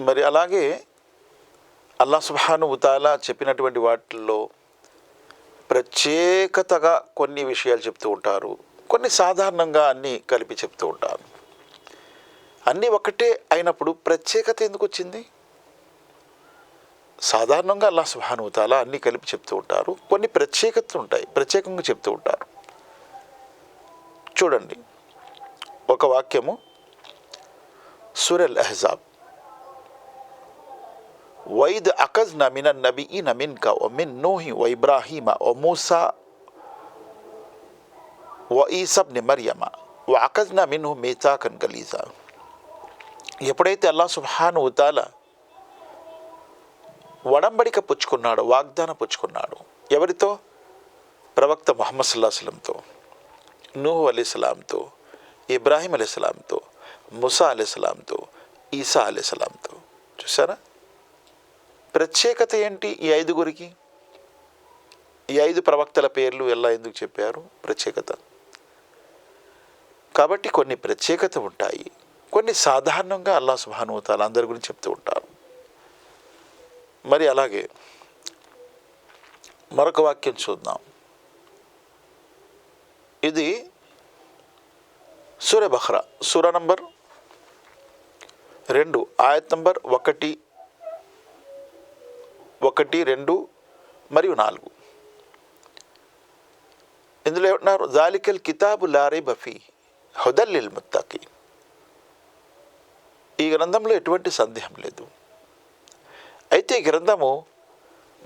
మరి అలాగే అల్లా సుబ్హాను ఉతాలా చెప్పినటువంటి వాటిల్లో ప్రత్యేకతగా కొన్ని విషయాలు చెప్తూ ఉంటారు. కొన్ని సాధారణంగా అన్నీ కలిపి చెప్తూ ఉంటారు. అన్నీ ఒకటే అయినప్పుడు ప్రత్యేకత ఎందుకు వచ్చింది? సాధారణంగా అల్లా సుబ్హాను ఉతాలా అన్నీ కలిపి చెప్తూ ఉంటారు. కొన్ని ప్రత్యేకతలు ఉంటాయి. ప్రత్యేకంగా చెప్తూ ఉంటారు. చూడండి. ఒక వాక్యము సురల్ అహజాబ్. వైద్ అకజ్ నమిన నబి ఇ నమిన్ క ఓ మిన్ నూహి ఓ ఇబ్రాహీమ ఓ మూసా ఓ ఈసబ్ని మరియమ ఓ అకజ్ మిన్హు మీతాకన్ గలీజా ఎప్పుడైతే అల్లా సుహాన్ ఉతాల వడంబడిక పుచ్చుకున్నాడు వాగ్దానం పుచ్చుకున్నాడు ఎవరితో ప్రవక్త ముహమ్మద్ సల్లాహంతో నూహు అలీస్లాంతో ఇబ్రాహీం అలీస్లాంతో ముసా అలీస్లాంతో ఈసా అలీస్లాంతో చూసారా ప్రత్యేకత ఏంటి ఈ ఐదుగురికి? ఈ ఐదు ప్రవక్తల పేర్లు ఎలా ఎందుకు చెప్పారు? ప్రత్యేకత. కాబట్టి కొన్ని ప్రత్యేకత ఉంటాయి. కొన్ని సాధారణంగా అల్లా సుభానుతాలు అందరి గురించి చెప్తూ ఉంటారు. మరి అలాగే మరొక వాక్యం చూద్దాం. ఇది సూర్య బహ్రా సూర నంబర్ రెండు ఆయత్ నంబర్ ఒకటి ఒకటి రెండు మరియు నాలుగు. ఇందులో ఏమంటున్నారు? జాలికల్ కితాబు లారే బఫీ హుదల్లిల్ ముత్తాకి ఈ గ్రంథంలో ఎటువంటి సందేహం లేదు. అయితే ఈ గ్రంథము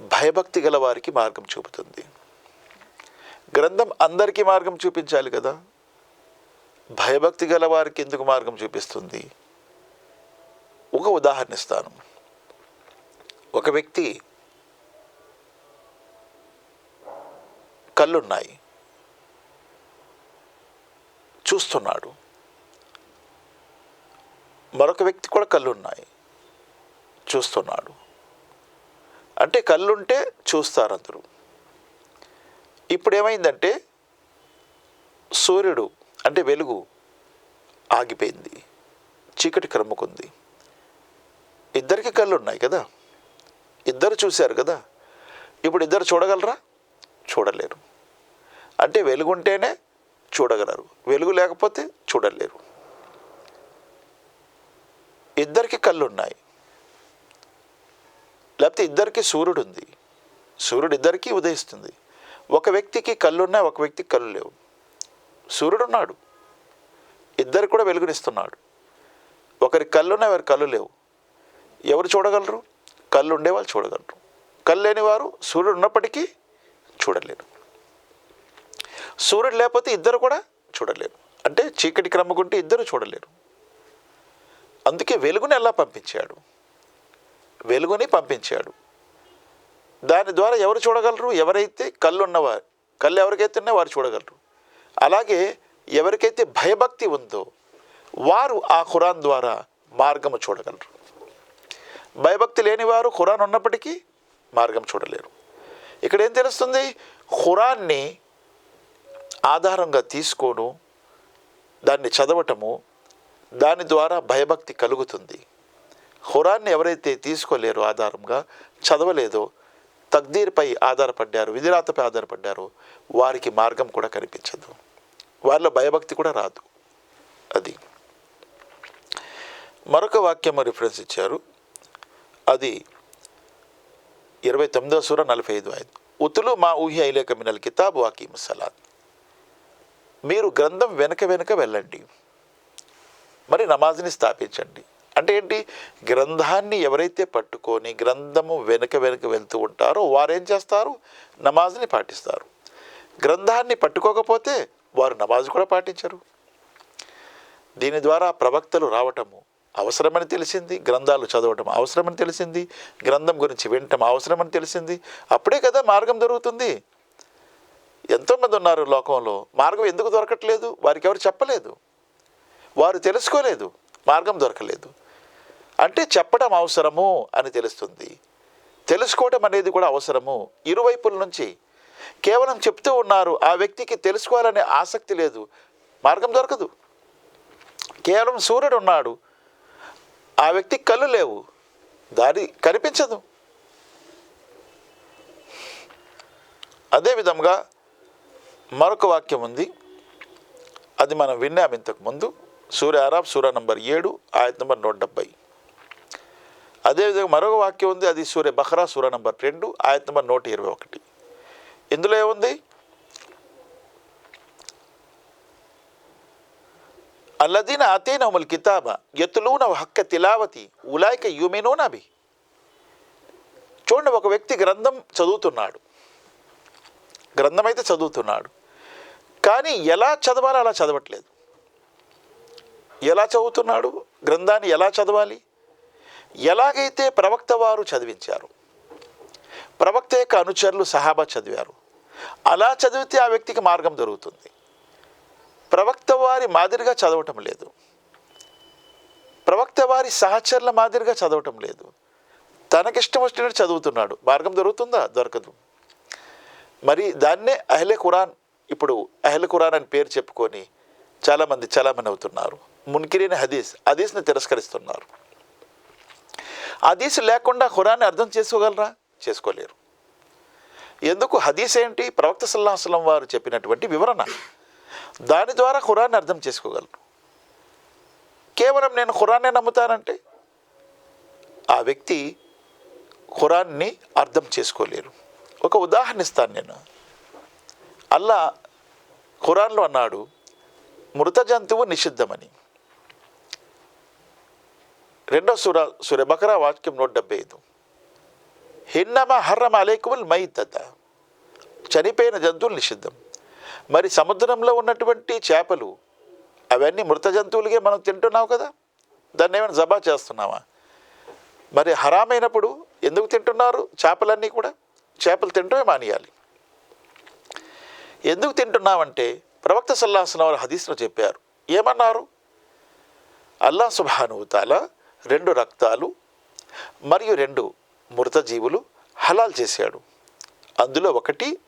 భయభక్తి గల వారికి మార్గం చూపుతుంది. గ్రంథం అందరికీ మార్గం చూపించాలి కదా. భయభక్తి గల వారికి ఎందుకు మార్గం చూపిస్తుంది? ఒక ఉదాహరణ ఇస్తాను. ఒక వ్యక్తి కళ్ళున్నాయి. చూస్తున్నాడు. మరొక వ్యక్తి కూడా కళ్ళున్నాయి. చూస్తున్నాడు. అంటే కళ్ళుంటే చూస్తారు అందరూ ఇప్పుడు ఏమైందంటే సూర్యుడు అంటే వెలుగు ఆగిపోయింది. చీకటి క్రమ్ముకుంది ఇద్దరికి కళ్ళు ఉన్నాయి కదా. ఇద్దరు చూశారు కదా. ఇప్పుడు ఇద్దరు చూడగలరా? చూడలేరు. అంటే వెలుగుంటేనే చూడగలరు. వెలుగు లేకపోతే చూడలేరు. ఇద్దరికి కళ్ళు ఉన్నాయి లేకపోతే ఇద్దరికి సూర్యుడు ఉంది సూర్యుడు ఇద్దరికీ ఉదయిస్తుంది. ఒక వ్యక్తికి కళ్ళున్నాయి ఒక వ్యక్తికి కళ్ళు లేవు. సూర్యుడు ఉన్నాడు ఇద్దరు కూడా వెలుగునిస్తున్నాడు. ఒకరి కళ్ళు ఒకరి కళ్ళు లేవు. ఎవరు చూడగలరు? కళ్ళు ఉండే వాళ్ళు చూడగలరు. కళ్ళు లేని వారు సూర్యుడు ఉన్నప్పటికీ చూడలేరు. సూర్యుడు లేకపోతే ఇద్దరు కూడా చూడలేరు. అంటే చీకటి క్రమకుంటే ఇద్దరు చూడలేరు. అందుకే వెలుగుని ఎలా పంపించాడు? వెలుగుని పంపించాడు. దాని ద్వారా ఎవరు చూడగలరు? ఎవరైతే కళ్ళు ఉన్నవారు కళ్ళు ఎవరికైతే ఉన్నాయో వారు చూడగలరు. అలాగే ఎవరికైతే భయభక్తి ఉందో వారు ఆ ఖురాన్ ద్వారా మార్గము చూడగలరు. భయభక్తి లేనివారు ఖురాన్ ఉన్నప్పటికీ మార్గం చూడలేరు. ఇక్కడ ఏం తెలుస్తుంది? ఖురాన్ని ఆధారంగా తీసుకోను దాన్ని చదవటము దాని ద్వారా భయభక్తి కలుగుతుంది. ఖురాన్ని ఎవరైతే తీసుకోలేరు ఆధారంగా చదవలేదో తక్దీర్పై ఆధారపడ్డారు విధిరాతపై ఆధారపడ్డారో వారికి మార్గం కూడా కనిపించదు. వారిలో భయభక్తి కూడా రాదు. అది. మరొక వాక్యం రిఫరెన్స్ ఇచ్చారు. అది ఇరవై తొమ్మిదో సూర నలభై ఐదు ఐదు ఉతులు మా ఊహి ఐలేక మినల్ కితాబు వాకీం సలాద్ మీరు గ్రంథం వెనక వెనక వెళ్ళండి. మరి నమాజ్ని స్థాపించండి. అంటే ఏంటి? గ్రంథాన్ని ఎవరైతే పట్టుకొని గ్రంథము వెనక వెనక వెళ్తూ ఉంటారో వారేం చేస్తారు? నమాజ్ని పాటిస్తారు. గ్రంథాన్ని పట్టుకోకపోతే వారు నమాజ్ కూడా పాటించరు. దీని ద్వారా ప్రవక్తలు రావటము అవసరమని తెలిసింది గ్రంథాలు చదవటం అవసరమని తెలిసింది గ్రంథం గురించి వినటం అవసరమని తెలిసింది. అప్పుడే కదా మార్గం దొరుకుతుంది. ఎంతోమంది ఉన్నారు లోకంలో మార్గం ఎందుకు దొరకట్లేదు? వారికి ఎవరు చెప్పలేదు. వారు తెలుసుకోలేదు మార్గం దొరకలేదు. అంటే చెప్పడం అవసరము అని తెలుస్తుంది. తెలుసుకోవటం అనేది కూడా అవసరము. ఇరువైపుల నుంచి కేవలం చెప్తూ ఉన్నారు ఆ వ్యక్తికి తెలుసుకోవాలనే ఆసక్తి లేదు. మార్గం దొరకదు. కేవలం సూర్యుడు ఉన్నాడు ఆ వ్యక్తి కళ్ళు లేవు. దారి కనిపించదు. అదేవిధంగా మరొక వాక్యం ఉంది. అది మనం విన్నాం ఇంతకు ముందు. సూర్య అరాబ్ సూర్య నంబర్ ఏడు ఆయత్ నంబర్ నూట డెబ్బై. అదేవిధంగా మరొక వాక్యం ఉంది. అది సూర్య బహ్రా సూర్య నంబర్ రెండు ఆయత్ నంబర్ నూట ఇరవై ఒకటి. ఇందులో ఏముంది? అల్లదీన అతీనముల్ కితాబ ఎత్తులూన హక్క తిలావతి ఉలాయిక యుమినోనబి చూడండి ఒక వ్యక్తి గ్రంథం చదువుతున్నాడు. గ్రంథం అయితే చదువుతున్నాడు. కానీ ఎలా చదవాలో అలా చదవట్లేదు. ఎలా చదువుతున్నాడు? గ్రంథాన్ని ఎలా చదవాలి? ఎలాగైతే ప్రవక్త వారు చదివించారు ప్రవక్త యొక్క అనుచరులు సహాబా చదివారు. అలా చదివితే ఆ వ్యక్తికి మార్గం దొరుకుతుంది. ప్రవక్త వారి మాదిరిగా చదవటం లేదు. ప్రవక్త వారి సహచరుల మాదిరిగా చదవటం లేదు. తనకిష్టం వచ్చినట్టు చదువుతున్నాడు. మార్గం దొరుకుతుందా? దొరకదు. మరి దాన్నే అహ్లే ఖురాన్ ఇప్పుడు అహ్లే ఖురాన్ అని పేరు చెప్పుకొని చాలామంది చలామణి అవుతున్నారు. మున్కిరిన హదీస్ హదీస్ని తిరస్కరిస్తున్నారు. హదీస్ లేకుండా ఖురాన్ని అర్థం చేసుకోగలరా? చేసుకోలేరు. ఎందుకు? హదీస్ ఏంటి? ప్రవక్త సల్లాహం వారు చెప్పినటువంటి వివరణ. దాని ద్వారా ఖురాన్ని అర్థం చేసుకోగలను. కేవలం నేను ఖురాన్నే నమ్ముతానంటే ఆ వ్యక్తి ఖురాన్ని అర్థం చేసుకోలేరు. ఒక ఉదాహరణ ఇస్తాను నేను. అల్లా ఖురాన్లో అన్నాడు మృత జంతువు నిషిద్ధమని. రెండో సుర సుర బకరా వాక్యం నూట డెబ్బై ఐదు. హిన్నమ హర్రమ అలేకుముల్ మైతత. చనిపోయిన జంతువులు నిషిద్ధం. మరి సముద్రంలో ఉన్నటువంటి చేపలు అవన్నీ మృత జంతువులుగా మనం తింటున్నావు కదా? దాన్ని ఏమైనా జబా చేస్తున్నావా? మరి హరామైనప్పుడు ఎందుకు తింటున్నారు చేపలన్నీ కూడా? చేపలు తింటమే మానేయాలి. ఎందుకు తింటున్నామంటే ప్రవక్త సల్లాహన వారు హదీస్లో చెప్పారు. ఏమన్నారు? అల్లా సుభానుతాల రెండు రక్తాలు మరియు రెండు మృత జీవులు హలాల్ చేశాడు. అందులో ఒకటి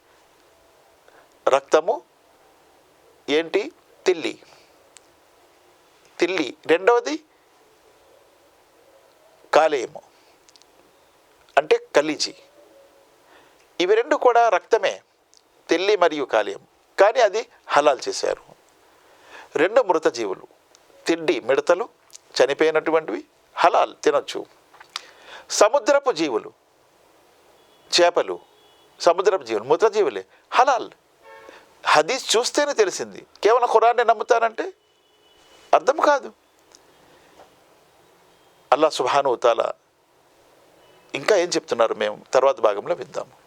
రక్తము ఏంటి? తిల్లి. తిల్లి. రెండవది కాలేయము. అంటే కలిజి. ఇవి రెండు కూడా రక్తమే. తెల్లి మరియు కాలేయం. కానీ అది హలాల్ చేశారు. రెండు మృత జీవులు తిండి మిడతలు చనిపోయినటువంటివి హలాల్ తినొచ్చు. సముద్రపు జీవులు చేపలు సముద్రపు జీవులు మృత జీవులే హలాల్. హదీస్ చూస్తేనే తెలిసింది. కేవలం ఖురాన్ని నమ్ముతానంటే అర్థం కాదు. అల్లా సుభాను తాలా ఇంకా ఏం చెప్తున్నారు మేము? తర్వాత భాగంలో విద్దాము